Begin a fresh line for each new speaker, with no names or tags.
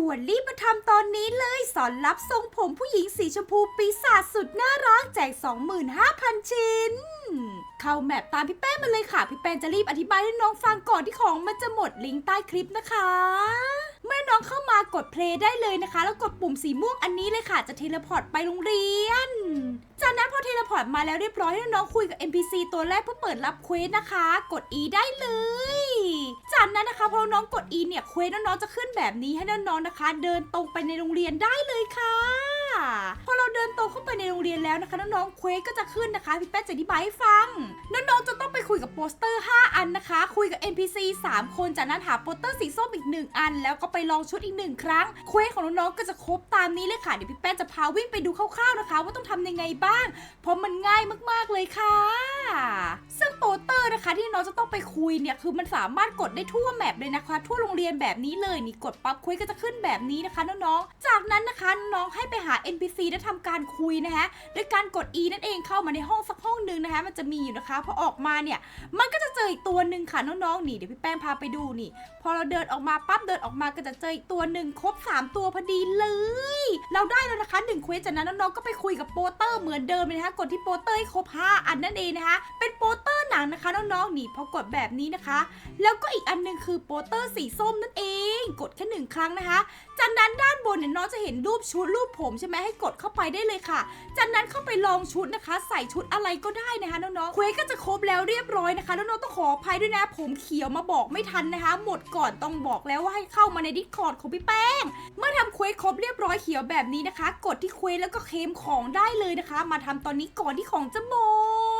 ด่วนรีบมาทำตอนนี้เลย สอนรับทรงผมผู้หญิงสีชมพูปีศาจสุดน่ารักแจก 25,000 ชิ้น เข้าแมปตามพี่แป้งมาเลยค่ะ พี่แป้งจะรีบอธิบายให้น้องฟังก่อนที่ของมันจะหมดลิงก์ใต้คลิปนะคะ เมื่อน้องเข้ามากดเพลย์ได้เลยนะคะ แล้วกดปุ่มสีม่วงอันนี้เลยค่ะ จะเทเลพอร์ตไปโรงเรียน จากนั้นพอเทเลพอร์ตมาแล้วเรียบร้อยให้น้องคุยกับ NPC ตัวแรกเพื่อเปิดรับเควสนะคะ กด E ได้เลย จากนั้นนะคะพอน้องกด E เนี่ยเควสน้องๆจะขึ้นแบบนี้ให้น้องๆนะคะ เดินตรงไปในโรงเรียนได้เลยค่ะพ ตเข้าไปในโรงเรียนแล้วนะคะน้องๆเควสก็จะขึ้นนะคะพี่แป๊ะจะอธิบายให้ฟังน้องๆจะต้องไปคุยกับโปสเตอร์ 5 อันนะคะ คุยกับ NPC 3 คนจากนั้นหาโปสเตอร์สีส้มอีก 1 อัน แล้วก็ไปลองชุดอีกหนึ่งครั้งเควสของน้องๆก็จะครบตามนี้เลยค่ะเดี๋ยวพี่แป้งจะพาวิ่งไปดูคร่าวๆนะคะ ว่าต้องทำยังไงบ้าง เพราะมันง่ายมากๆเลยค่ะ ซึ่งโปสเตอร์นะคะที่น้องจะต้องไปคุยเนี่ยคือมันสามารถกดได้ทั่วแมปเลยนะคะ ทั่วโรงเรียนแบบนี้เลยนี่กดปั๊บคุยก็จะขึ้นแบบนี้นะคะน้องๆจาก นั้นนะคะ น้องให้ไปหา NPC และทำการคุยนะคะด้วยการกด E นั่นเองเข้ามาในห้องสักห้องหนึ่งนะคะ มันจะมีอยู่นะคะพอออกมาเนี่ย มันก็จะเจออีกตัวหนึ่งค่ะน้องๆนี่เดี๋ยวพี่แป้งพาไปดูนี่ พอเราเดินออกมาปั๊บเดินออกมาก็จะเจออีกตัวหนึ่งครบ 3 ตัวพอดีเลย เราได้แล้วนะคะ1เควสจากนั้นน้องๆก็ไปคุยกับโปเตอร์เหมือนเดิมเลยนะคะกดที่โปเตอร์ให้ครบ5อันนั่นเองนะคะ เป็นโปเตอร์หนังนะคะน้องๆนี่พอกดแบบนี้นะคะ แล้วก็อีกอันหนึงคือโปเตอร์สีส้มนั่นเอง กดแค่หนึ่งครั้งนะคะจากนั้น เนี่ยน้องจะเห็นรูปชุดรูปผมใช่ไหมให้กดเข้าไปได้เลยค่ะ จากนั้นเข้าไปลองชุดนะคะ ใส่ชุดอะไรก็ได้นะคะน้องๆเควสก็จะครบแล้วเรียบร้อยนะคะน้องๆต้องขออภัยด้วยนะ ผมเขียวมาบอกไม่ทันนะคะ หมดก่อนต้องบอกแล้วว่าให้เข้ามาในดิสคอร์ดของพี่แป้ง เมื่อทำเควสครบเรียบร้อยเขียวแบบนี้นะคะ กดที่เควสแล้วก็เคลมของได้เลยนะคะ มาทำตอนนี้ก่อนที่ของจะหมด